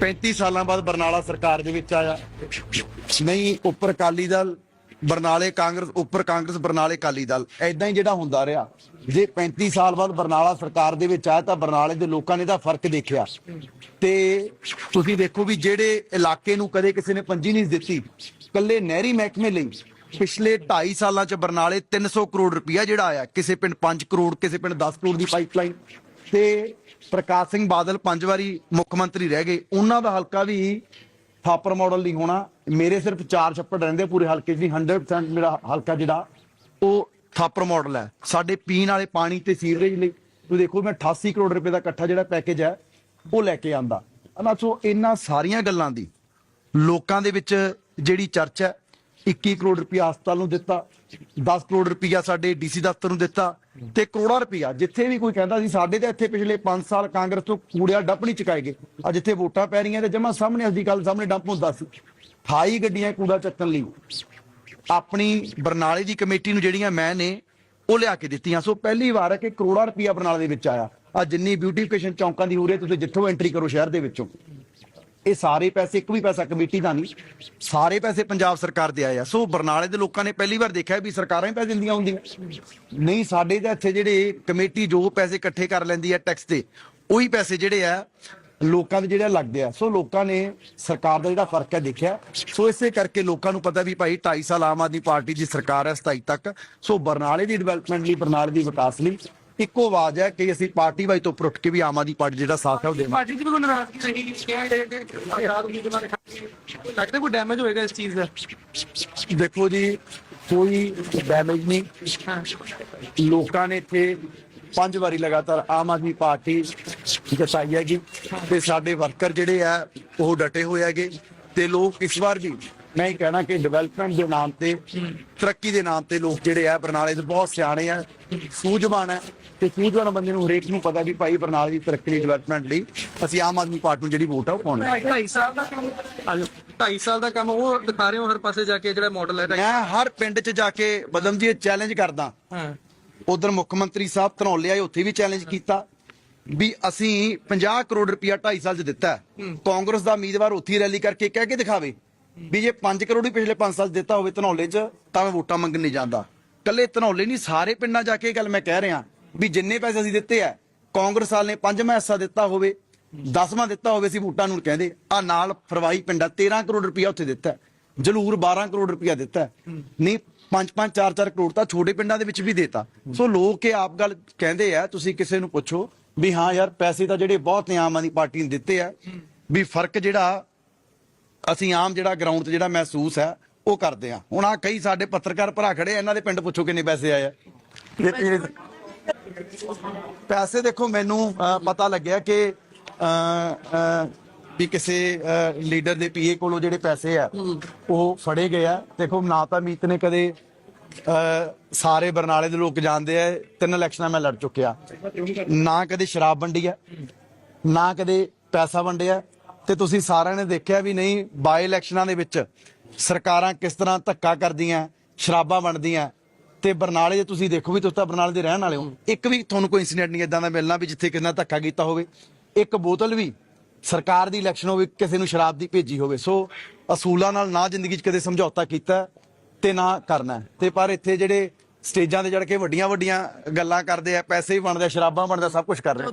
35 ਸਾਲਾਂ ਬਾਅਦ ਬਰਨਾਲਾ ਸਰਕਾਰ ਦੇ ਵਿੱਚ ਆਇਆ। ਨਹੀਂ, ਉੱਪਰ ਅਕਾਲੀ ਦਲ, ਬਰਨਾਲੇ ਕਾਂਗਰਸ, ਉੱਪਰ ਕਾਂਗਰਸ, ਬਰਨਾਲੇ ਅਕਾਲੀ ਦਲ। ਐਦਾਂ ਹੀ ਜਿਹੜਾ ਹੁੰਦਾ ਰਿਹਾ। ਜੇ 35 ਸਾਲ ਬਾਅਦ ਬਰਨਾਲਾ ਸਰਕਾਰ ਦੇ ਵਿੱਚ ਆਇਆ ਤਾਂ ਬਰਨਾਲੇ ਦੇ ਲੋਕਾਂ ਨੇ ਤਾਂ ਫ਼ਰਕ ਦੇਖਿਆ। ਤੇ ਤੁਸੀਂ ਦੇਖੋ ਵੀ ਜਿਹੜੇ ਇਲਾਕੇ ਨੂੰ ਕਦੇ ਕਿਸੇ ਨੇ ਪੰਜੀ ਨਹੀਂ ਦਿੱਤੀ ਕੱਲੇ ਨਹਿਰੀ ਮਹਿਕਮੇ ਲਈ ਪਿਛਲੇ 2.5 ਸਾਲਾਂ ਚ ਬਰਨਾਲੇ 300 ਕਰੋੜ ਰੁਪਇਆ ਜਿਹੜਾ ਆਇਆ। ਕਿਸੇ ਪਿੰਡ 5 ਕਰੋੜ, ਕਿਸੇ ਪਿੰਡ 10 ਕਰੋੜ ਦੀ ਪਾਈਪਲਾਈਨ ਤੇ ਪ੍ਰਕਾਸ਼ ਸਿੰਘ ਬਾਦਲ ਪੰਜ ਵਾਰੀ ਮੁੱਖ ਮੰਤਰੀ ਰਹਿ ਗਏ। ਉਹਨਾਂ ਦਾ ਹਲਕਾ ਵੀ ਥਾਪਰ ਮਾਡਲ ਨਹੀਂ ਹੋਣਾ। ਮੇਰੇ ਸਿਰਫ ਚਾਰ ਛੱਪੜ ਰਹਿੰਦੇ ਪੂਰੇ ਹਲਕੇ 'ਚ ਨਹੀਂ 100% ਮੇਰਾ ਹਲਕਾ ਜਿਹੜਾ, ਉਹ ਥਾਪਰ ਮਾਡਲ ਹੈ। ਸਾਡੇ ਪੀਣ ਵਾਲੇ ਪਾਣੀ ਤੇ ਸੀਵਰੇਜ ਲਈ ਤੁਸੀਂ ਦੇਖੋ, ਮੈਂ 88 ਕਰੋੜ ਰੁਪਏ ਦਾ ਇਕੱਠਾ ਜਿਹੜਾ ਪੈਕੇਜ ਹੈ, ਉਹ ਲੈ ਕੇ ਆਂਦਾ। ਨਾ ਸੋ ਇਹਨਾਂ ਸਾਰੀਆਂ ਗੱਲਾਂ ਦੀ ਲੋਕਾਂ ਦੇ ਵਿੱਚ ਜਿਹੜੀ ਚਰਚਾ 21 ਕਰੋੜ ਰੁਪਇਆ ਹਸਪਤਾਲ ਨੂੰ ਦਿੱਤਾ 10 ਕਰੋੜ ਰੁਪਇਆ ਸਾਡੇ ਡੀਸੀ ਦਫ਼ਤਰ ਨੂੰ ਦਿੱਤਾ ਤੇ ਕਰੋੜਾਂ ਰੁਪਇਆ ਜਿੱਥੇ ਵੀ ਕੋਈ ਕਹਿੰਦਾ ਸੀ, ਸਾਡੇ ਤੇ ਇੱਥੇ ਪਿਛਲੇ 5 ਸਾਲ ਕਾਂਗਰਸ ਤੋਂ ਕੂੜਿਆ ਡੱਪ ਨਹੀਂ ਚੁਕਾਏ ਗਏ। ਆ ਜਿੱਥੇ ਵੋਟਾਂ ਪੈ ਰਹੀਆਂ ਤੇ ਜਮਾ ਸਾਹਮਣੇ ਅਸਦੀ ਗੱਲ, ਸਾਹਮਣੇ ਡੰਪ ਹੁੰਦਾ ਸੀ। 28 ਗੱਡੀਆਂ ਕੂੜਾ ਚੱਕਣ ਲਈ। ਆਪਣੀ ਬਰਨਾਲੇ ਦੀ ਕਮੇਟੀ ਨੂੰ ਜਿਹੜੀਆਂ ਮੈਂ ਨੇ, ਉਹ ਲਿਆ ਕੇ ਦਿੱਤੀਆਂ। ਸੋ ਪਹਿਲੀ ਵਾਰ ਹੈ ਕਿ ਕਰੋੜਾਂ ਰੁਪਇਆ ਬਰਨਾਲੇ ਦੇ ਵਿੱਚ ਆਇਆ। ਆ ਜਿੰਨੀ ਬਿਊਟੀਫਿਕੇਸ਼ਨ ਚੌਂਕਾਂ ਦੀ ਹੋ ਰਹੀ ਹੈ, ਤੁਸੀਂ ਜਿੱਥੋਂ ਐਂਟਰੀ ਕਰੋ ਸ਼ਹਿਰ ਦੇ ਵਿੱਚੋਂ। ਇਹ ਸਾਰੇ ਪੈਸੇ, ਇੱਕ ਵੀ ਪੈਸਾ ਕਮੇਟੀ ਦਾ ਨਹੀਂ, ਸਾਰੇ ਪੈਸੇ ਪੰਜਾਬ ਸਰਕਾਰ ਦੇ ਆਏ ਆ। ਸੋ ਬਰਨਾਲੇ ਦੇ ਲੋਕਾਂ ਨੇ ਪਹਿਲੀ ਵਾਰ ਦੇਖਿਆ ਵੀ ਸਰਕਾਰਾਂ ਹੀ ਪੈਸੇ ਦਿੰਦੀਆਂ ਹੁੰਦੀਆਂ। ਨਹੀਂ, ਸਾਡੇ ਤਾਂ ਇੱਥੇ ਜਿਹੜੇ ਕਮੇਟੀ ਜੋ ਪੈਸੇ ਇਕੱਠੇ ਕਰ ਲੈਂਦੀ ਹੈ ਟੈਕਸ ਦੇ, ਉਹੀ ਪੈਸੇ ਜਿਹੜੇ ਆ, ਲੋਕਾਂ ਦੇ ਜਿਹੜੇ ਲੱਗਦੇ ਆ। ਸੋ ਲੋਕਾਂ ਨੇ ਸਰਕਾਰ ਦਾ ਜਿਹੜਾ ਫ਼ਰਕ ਹੈ ਦੇਖਿਆ। ਸੋ ਇਸੇ ਕਰਕੇ ਲੋਕਾਂ ਨੂੰ ਪਤਾ ਵੀ ਭਾਈ 2.5 ਸਾਲ ਆਮ ਆਦਮੀ ਪਾਰਟੀ ਦੀ ਸਰਕਾਰ ਹੈ 27 ਤੱਕ। ਸੋ ਬਰਨਾਲੇ ਦੀ ਡਿਵੈਲਪਮੈਂਟ ਲਈ, ਬਰਨਾਲੇ ਦੀ ਵਿਕਾਸ ਲਈ ਇੱਕੋ ਆਵਾਜ਼ ਹੈ ਕਿ ਅਸੀਂ ਪਾਰਟੀ ਵਾਈ ਤੋਂ ਉੱਪਰ ਉੱਠ ਕੇ ਵੀ ਆਮ ਆਦਮੀ ਪਾਰਟੀ ਜਿਹੜਾ ਸਾਥ ਹੈ ਉਹ ਦੇਵਾਂਗੇ। ਪਾਰਟੀ ਦੀ ਵੀ ਕੋਈ ਨਾਰਾਜ਼ਗੀ ਰਹੀ ਕਿ ਰਾਤ ਨੂੰ ਜਮਾ ਕੋਈ ਲੱਗਦਾ ਕੋਈ ਡੈਮੇਜ ਹੋਏਗਾ ਇਸ ਚੀਜ਼ ਦਾ। ਦੇਖੋ ਜੀ ਕੋਈ ਡੈਮੇਜ ਨਹੀਂ। ਹਾਂ। ਲੋਕਾਂ ਨੇ ਇੱਥੇ ਪੰਜ ਵਾਰੀ ਲਗਾਤਾਰ ਆਮ ਆਦਮੀ ਪਾਰਟੀ ਜਤਾਈ ਹੈਗੀ। ਤੇ ਸਾਡੇ ਵਰਕਰ ਜਿਹੜੇ ਆ ਉਹ ਡਟੇ ਹੋਏ ਹੈਗੇ। ਤੇ ਲੋਕ ਇਸ ਵਾਰ ਵੀ ਮੈਂ ਹੀ ਕਹਿਣਾ ਕਿ ਡਿਵੈਲਪਮੈਂਟ ਦੇ ਨਾਮ ਤੇ ਤਰੱਕੀ ਦੇ ਨਾਮ ਤੇ ਲੋਕ ਜਿਹੜੇ ਆ ਬਰਨਾਲੇ ਦੇ ਬਹੁਤ ਸਿਆਣੇ ਆ ਸੂਝਵਾਨ ਹੈ ਤੇ ਸੂਝਵਾਨ ਬੰਦੇ ਨੂੰ ਹਰੇਕ ਨੂੰ ਪਤਾ ਵੀ ਭਾਈ ਬਰਨਾਲੇ ਦੀ ਤਰੱਕੀ ਲਈ ਡਿਵੈਲਪਮੈਂਟ ਲਈ ਅਸੀਂ ਆਮ ਆਦਮੀ ਪਾਰਟੀ ਨੂੰ ਜਿਹੜੀ ਵੋਟ ਆ ਉਹ ਪਾਉਣੀ ਹੈ। 2.5 ਸਾਲ ਦਾ ਕੰਮ ਆਜੋ 2.5 ਸਾਲ ਦਾ ਕੰਮ ਉਹ ਦਿਖਾ ਰਹੇ ਹੋ ਹਰ ਪਾਸੇ ਜਾ ਕੇ ਜਿਹੜਾ ਮਾਡਲ ਹੈ ਮੈਂ ਹਰ ਪਿੰਡ 'ਚ ਜਾ ਕੇ ਬਦਮ ਜੀ ਚੈਲੰਜ ਕਰਦਾ ਹਾਂ ਉਧਰ ਮੁੱਖ ਮੰਤਰੀ ਸਾਹਿਬ ਧਨੌਲੇ ਆਏ ਉੱਥੇ ਵੀ ਚੈਲੰਜ ਕੀਤਾ ਵੀ ਅਸੀਂ 50 ਕਰੋੜ ਰੁਪਇਆ 2.5 ਸਾਲ 'ਚ ਦਿੱਤਾ। ਕਾਂਗਰਸ ਦਾ ਉਮੀਦਵਾਰ ਉੱਥੇ ਰੈਲੀ ਕਰਕੇ ਕਹਿ ਕੇ ਦਿਖਾਵੇ ਵੀ ਜੇ 5 ਕਰੋੜ ਵੀ ਪਿਛਲੇ 5 ਸਾਲ ਦਿੱਤਾ ਹੋਵੇ ਧਨੌਲੇ 'ਚ, ਤਾਂ ਮੈਂ ਵੋਟਾਂ ਮੰਗਣ ਨਹੀਂ ਜਾਂਦਾ। ਕੱਲੇ ਧਨੌਲੇ ਨਹੀਂ, ਸਾਰੇ ਪਿੰਡਾਂ ਜਾ ਕੇ ਇਹ ਗੱਲ ਮੈਂ ਕਹਿ ਰਿਹਾ ਵੀ ਜਿੰਨੇ ਪੈਸੇ ਅਸੀਂ ਦਿੱਤੇ ਆ, ਕਾਂਗਰਸ ਵਾਲ ਨੇ ਪੰਜਵਾਂ ਹਿੱਸਾ ਦਿੱਤਾ ਹੋਵੇ 10ਵਾਂ ਦਿੱਤਾ ਹੋਵੇ, ਅਸੀਂ ਵੋਟਾਂ ਨੂੰ ਕਹਿੰਦੇ ਆ ਨਾਲ ਫਰਵਾਈ ਪਿੰਡਾਂ 13 ਕਰੋੜ ਰੁਪਇਆ ਉੱਥੇ ਦਿੱਤਾ ਜਲੂਰ 12 ਕਰੋੜ ਰੁਪਇਆ ਦਿੱਤਾ ਨਹੀਂ 5-5 4-4 ਕਰੋੜ ਤਾਂ ਛੋਟੇ ਪਿੰਡਾਂ ਦੇ ਵਿੱਚ ਵੀ ਦੇਤਾ। ਸੋ ਲੋਕ ਇਹ ਆਪ ਗੱਲ ਕਹਿੰਦੇ ਆ, ਤੁਸੀਂ ਕਿਸੇ ਨੂੰ ਪੁੱਛੋ ਵੀ ਹਾਂ ਯਾਰ, ਪੈਸੇ ਤਾਂ ਜਿਹੜੇ ਬਹੁਤ ਨੇ, ਆਮ ਆਦਮੀ ਪਾਰਟੀ ਨੇ ਦਿੱਤੇ ਆ, ਵੀ ਫ਼ਰਕ ਜਿਹੜਾ ਅਸੀਂ ਆਮ ਜਿਹੜਾ ਗਰਾਊਂਡ ਤੇ ਜਿਹੜਾ ਮਹਿਸੂਸ ਹੈ ਉਹ ਕਰਦੇ ਆ ਹੁਣ ਆ ਕਈ ਸਾਡੇ ਪੱਤਰਕਾਰ ਭਰਾ ਖੜੇ ਇਹਨਾਂ ਦੇ ਪਿੰਡ ਪੁੱਛੋ ਕਿੰਨੇ ਪੈਸੇ ਆਏ ਆ। ਪੈਸੇ ਦੇਖੋ ਮੈਨੂੰ ਪਤਾ ਲੱਗਿਆ ਕਿ ਵੀ ਕਿਸੇ ਲੀਡਰ ਦੇ ਪੀਏ ਕੋਲੋਂ ਜਿਹੜੇ ਪੈਸੇ ਆ ਉਹ ਫੜੇ ਗਏ ਆ। ਦੇਖੋ ਨਾ ਤਾਂ ਮੀਤ ਨੇ ਕਦੇ ਸਾਰੇ ਬਰਨਾਲੇ ਦੇ ਲੋਕ ਜਾਣਦੇ ਆ ਤਿੰਨ ਇਲੈਕਸ਼ਨਾਂ ਮੈਂ ਲੜ ਚੁੱਕਿਆ। ਨਾ ਕਦੇ ਸ਼ਰਾਬ ਵੰਡੀ ਆ ਨਾ ਕਦੇ ਪੈਸਾ ਵੰਡਿਆ ਤੇ ਤੁਸੀਂ ਸਾਰਿਆਂ ਨੇ ਦੇਖਿਆ ਵੀ ਨਹੀਂ ਬਾਈ ਇਲੈਕਸ਼ਨਾਂ ਦੇ ਵਿੱਚ ਸਰਕਾਰਾਂ ਕਿਸ ਤਰ੍ਹਾਂ ਧੱਕਾ ਕਰਦੀਆਂ, ਸ਼ਰਾਬਾਂ ਵੰਡਦੀਆਂ, ਤੇ ਬਰਨਾਲੇ 'ਚ ਤੁਸੀਂ ਦੇਖੋ ਵੀ ਤੁਸੀਂ ਤਾਂ ਬਰਨਾਲੇ ਦੇ ਰਹਿਣ ਵਾਲੇ ਹੋ। ਇੱਕ ਵੀ ਤੁਹਾਨੂੰ ਕੋਈ ਇਨਸੀਡੈਂਟ ਨਹੀਂ ਇਦਾਂ ਦਾ ਮਿਲਣਾ ਵੀ ਜਿੱਥੇ ਕਿਸੇ ਨਾਲ ਧੱਕਾ ਕੀਤਾ ਹੋਵੇ। ਇੱਕ ਬੋਤਲ ਵੀ ਸਰਕਾਰ ਦੀ ਇਲੈਕਸ਼ਨ ਹੋਵੇ, ਕਿਸੇ ਨੂੰ ਸ਼ਰਾਬ ਦੀ ਭੇਜੀ ਹੋਵੇ। ਸੋ ਅਸੂਲਾਂ ਨਾਲ ਨਾ ਜ਼ਿੰਦਗੀ 'ਚ ਕਦੇ ਸਮਝੌਤਾ ਕੀਤਾ ਤੇ ਨਾ ਕਰਨਾ। ਹੈ। ਤੇ ਪਰ ਇੱਥੇ ਜਿਹੜੇ ਸਟੇਜਾਂ ਤੇ ਚੜ ਕੇ ਵੱਡੀਆਂ ਵੱਡੀਆਂ ਗੱਲਾਂ ਕਰਦੇ ਆ, ਪੈਸੇ ਵੀ ਬਣਦੇ ਸ਼ਰਾਬਾਂ ਬਣਦਾ ਸਭ ਕੁਝ ਕਰ ਰਹੇ